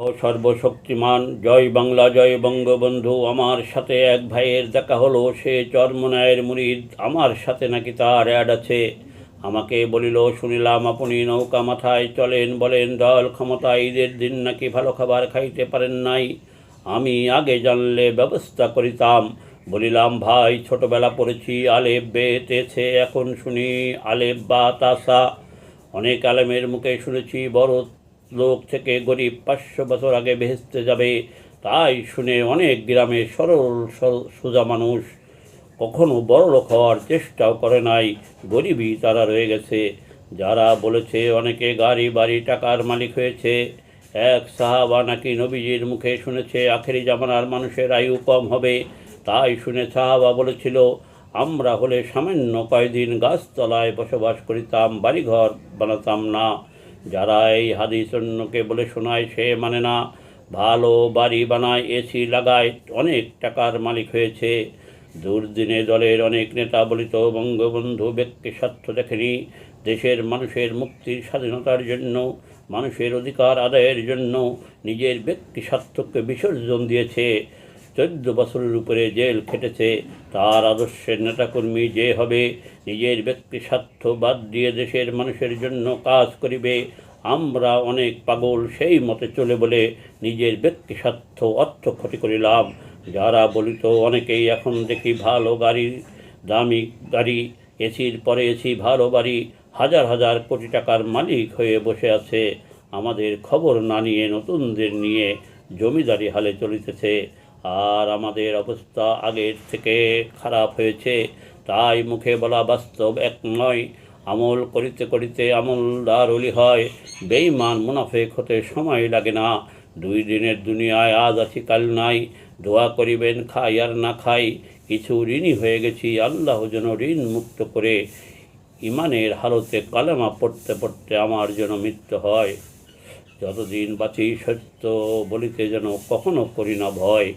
ও সর্বশক্তিমান, জয় বাংলা, জয় বঙ্গবন্ধু, আমার সাথে এক ভাইয়ের দেখা হলো, সে চরমনায়ের মুরিদ, আমার সাথে নাকি তার অ্যাড আছে। আমাকে বলিল, শুনিলাম আপনি নৌকা মাথায় চলেন, বলেন, দল ক্ষমতা ঈদের দিন নাকি ভালো খাবার খাইতে পারেন নাই? আমি আগে জানলে ব্যবস্থা করিতাম। বলিলাম, ভাই, ছোটবেলা পড়েছি, আলেপ বেতেছে, এখন শুনি আলেপ বা তাসা অনেক আলেমের মুখে শুনেছি বড় লোক থেকে গরিব পাঁচশো বছর আগে ভেস্তে যাবে, তাই শুনে অনেক গ্রামে সরল সোজা মানুষ। কখনো বড় লোক হওয়ার চেষ্টাও করে নাই, গরিবই তারা রয়ে গেছে। যারা বলেছে অনেকে গাড়ি, বাড়ি, টাকার মালিক হয়েছে, এক সাহাবা নাকি নবীজির মুখে শুনেছে, আখেরি জামানার মানুষের আয়ু কম হবে। তাই শুনে সাহাবা বলেছিল, আমরা হলে সামান্য কয়দিন গাছতলায় বসবাস করিতাম, বাড়িঘর বানাতাম না। যারা এই হাদিস অন্যকে বলে শোনায়, সে মানে না। ভালো বাড়ি বানায়, এসি লাগায়, অনেক টাকার মালিক হয়েছে। দুর্দিনে দলের অনেক নেতা বলিত, বঙ্গবন্ধু ব্যক্তি স্বার্থ দেখেনি। দেশের মানুষের মুক্তির স্বাধীনতার জন্য, মানুষের অধিকার আদায়ের জন্য নিজের ব্যক্তি স্বার্থকে বিসর্জন দিয়েছে। চোদ্দ বছরের উপরে জেল খেটেছে। তার আদর্শের নেতাকর্মী যে হবে, নিজের ব্যক্তি স্বার্থ বাদ দিয়ে দেশের মানুষের জন্য কাজ করিবে। আমরা অনেক পাগল সেই মতে চলে বলে নিজের ব্যক্তি স্বার্থ অর্থ ক্ষতি করিলাম। যারা বলিত, অনেকেই এখন দেখি ভালো গাড়ি, দামি গাড়ি, এসির পরে এসি, ভালো বাড়ি, হাজার হাজার কোটি টাকার মালিক হয়ে বসে আছে। আমাদের খবর না নিয়ে নতুনদের নিয়ে জমিদারি হালে চলিতেছে। আর আমাদের অবস্থা আগের থেকে খারাপ হয়েছে। তাই মুখে বলা বাস্তব এক নয় আমল করিতে করিতে আমলদার অলি হয়। বেইমান মুনাফেক হতে সময় লাগে না। দুই দিনের দুনিয়ায় আজ আছি, কাল নাই। দোয়া করিবেন, খাই আর না খাই। কিছু ঋণী হয়ে গেছি, আল্লাহ যেন ঋণ মুক্ত করে। ইমানের হালতে কালেমা পড়তে পড়তে আমার যেন মৃত্যু হয়। যতদিন বাঁচি সত্য বলিতে যেন কখনো করি না ভয়।